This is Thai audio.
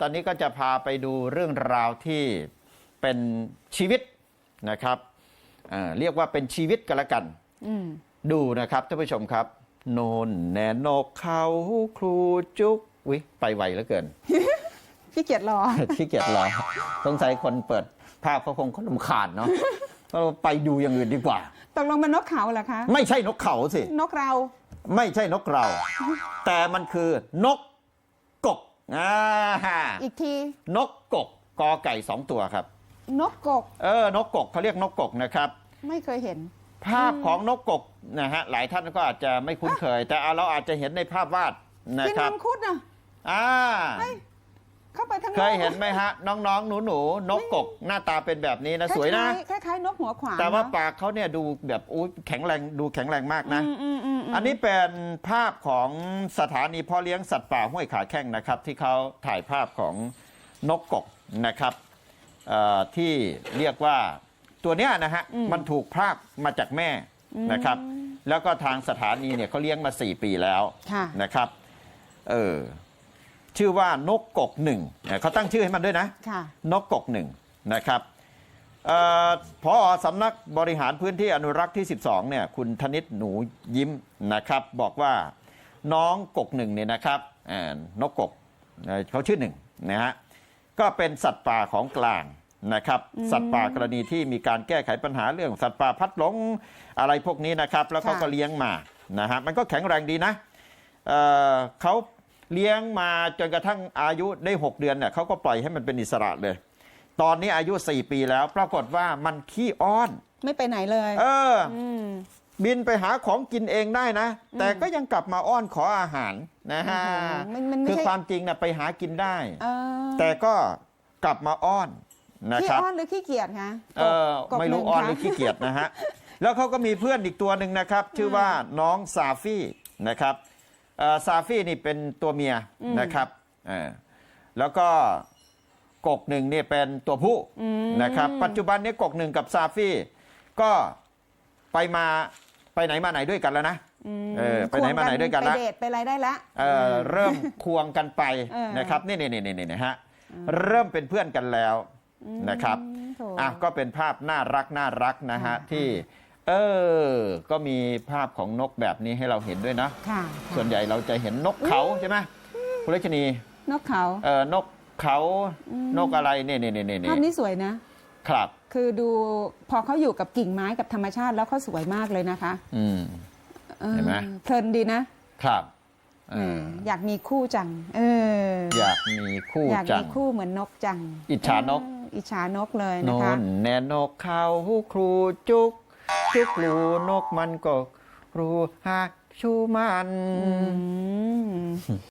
ตอนนี้ก็จะพาไปดูเรื่องราวที่เป็นชีวิตนะครับเอ่อเรียกว่าเป็นชีวิตกันละกันอืมดูนะครับท่านผู้ชมครับ โนนแนนกเขาครูจุกวิไปไวเหลือเกินพี่เกียรติรอขี้เกียจรอสงสัยคนเปิดภาพเขาคงเขาลำคาญเนาะก็ไปดูอย่างอื่นดีกว่าตกลงมันนกเขาเหรอคะ ไม่ใช่นกเขาสิ นกเรา ไม่ใช่นกเรา แต่มันคือนกกก อ่าอีกที นกกกกอไก่สองตัวครับ นกกก เออนกกกเขาเรียกนกกกนะครับ ไม่เคยเห็น ภาพของนกกกนะฮะหลายท่านก็อาจจะไม่คุ้นเคย แต่เราอาจจะเห็นในภาพวาดนะกินครับมังคุดอะอ่าเฮ้ยเข้าไปทั้งเคยเห็นไหมฮะ น้องๆ หนูๆนกกกหน้าตาเป็นแบบนี้นะสวยนะ คล้ายๆคล้ายๆนกหัวขวานแต่ว่าเนอะปากเขาเนี่ยดูแบบอู้แข็งแรงดูแข็งแรงมากนะ อืมอืมอืม อันนี้เป็นภาพของสถานีพ่อเลี้ยงสัตว์ป่าห้วยขาแข้งนะครับ ที่เขาถ่ายภาพของนกกกนะครับเอ่อที่เรียกว่าตัวเนี้ยนะฮะมันถูกพรากมาจากแม่นะครับ แล้วก็ทางสถานีเนี่ยเขาเลี้ยงมา 4 ปีแล้วค่ะนะครับเออชื่อว่านกกกหนึ่งเนี่ยเขาตั้งชื่อให้มันด้วยนะค่ะนกกกหนึ่งนะครับเออ พอสำนักบริหารพื้นที่อนุรักษ์ที่ 12 เนี่ย คุณธนิตหนูยิ้มนะครับ บอกว่าน้องกกหนึ่งเนี่ยนะครับอ่านกกกเอ่อเขาชื่อหนึ่งนะฮะก็เป็นสัตว์ป่าของกลางนะครับ สัตว์ป่ากรณีที่มีการแก้ไขปัญหาเรื่องสัตว์ป่าพัดหลงอะไรพวกนี้นะครับ แล้วเขาค่ะก็เลี้ยงมานะฮะมันก็แข็งแรงดีนะเอ่อเขาเลี้ยงมาจนกระทั่งอายุได้ 6 เดือนเนี่ยเขาก็ปล่อยให้มันเป็นอิสระเลย ตอนนี้อายุ 4 ปีแล้ว ปรากฏว่ามันขี้อ้อน ไม่ไปไหนเลยเออม บินไปหาของกินเองได้นะ แต่ก็ยังกลับมาอ้อนขออาหารนะฮะโอ้โหมันมันไม่คือใช่ ความจริงนะไปหากินได้ เออแต่ก็กลับมาอ้อนนะขี้ครับ อ้อนหรือขี้เกียจคะเออ กบไม่รู้หงอ้อนหคะรือขี้เกียจนะฮะ แล้วเขาก็มีเพื่อนอีกตัวหนึ่งนะครับ ชื่อว่าน้องซาฟี่นะครับเอ่อซาฟี่นี่เป็นตัวเมียนะครับเออแล้วก็ กกหนึ่งเนี่ยเป็นตัวผู้นะครับ ปัจจุบันนี้กกหนึ่งกับซาฟี่ ก็ไปมาไปไหนมาไหนด้วยกันแล้วนะมเออไปไหนมาไหนด้วยกันละไปเดทไปอะไรได้ละเอ่อเริ่มควงกันไปเออนะครับนี่นี่นี่นี่นะฮะเริ่มเป็นเพื่อนกันแล้วนะครับอืมโถอะก็เป็นภาพน่ารักน่ารักนะฮะค่ะที่เออ ก็มีภาพของนกแบบนี้ให้เราเห็นด้วยนะค่ะส่วนใหญ่เราจะเห็นนกเขาใช่ไหมคุณเลชนี นกเขา เออนก เขานกอะไรเนี่ยเนี่ยเนี่ยเนี่ภาพยนี้สวยนะ ครับ คือดูพอเขาอยู่กับกิ่งไม้กับธรรมชาติแล้วเขาสวยมากเลยนะคะ อืมออเห็นไหมเพลินดีนะครับเอออยากมีคู่จัง เออ อยากมีคู่อยากจัมีงคู่เหมือนนกจัง อิจฉานกเอออิจฉานกเลยโนนะคะนแนนกเขาครูจุก จุกรูนกมันก็ รู้หาชูมันอืม